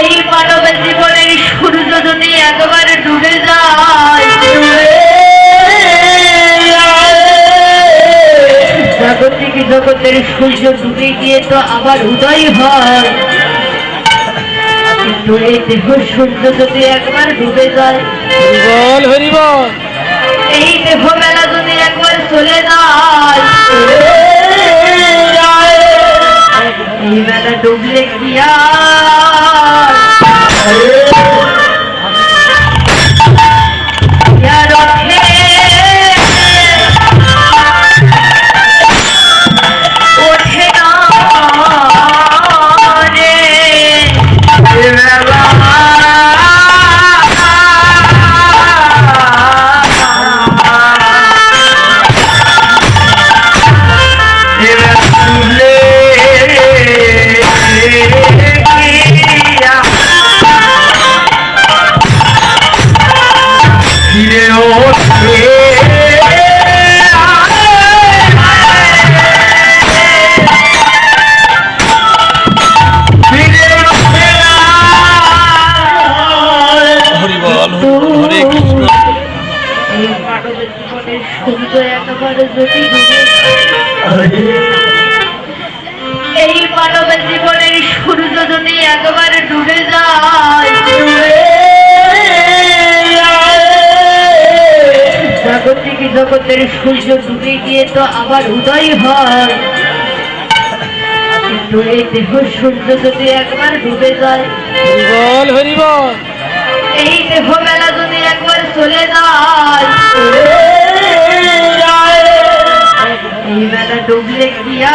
এই মানবের জীবনের সূর্য যদি একেবারে ডুবে যায় জাগতিক জগতের সূর্য ডুবে গিয়ে তো আবার উদয় হয়, কিন্তু এই সূর্য যদি একবার ডুবে যায়, বল হরি বল এই দেহ বেলা যদি একবার চলে যায় এই বেলা ডুবলে কি আর একেবারে যদি এই মানবের জীবনের সূর্য যদি একেবারে ডুবে যায় জাগতিক জগতের সূর্য ডুবে গিয়ে তো আবার উদয় হয়। কিন্তু এই দেহ সূর্য যদি একবার ডুবে যায় এই দেহ বেলা যদি একবার genial.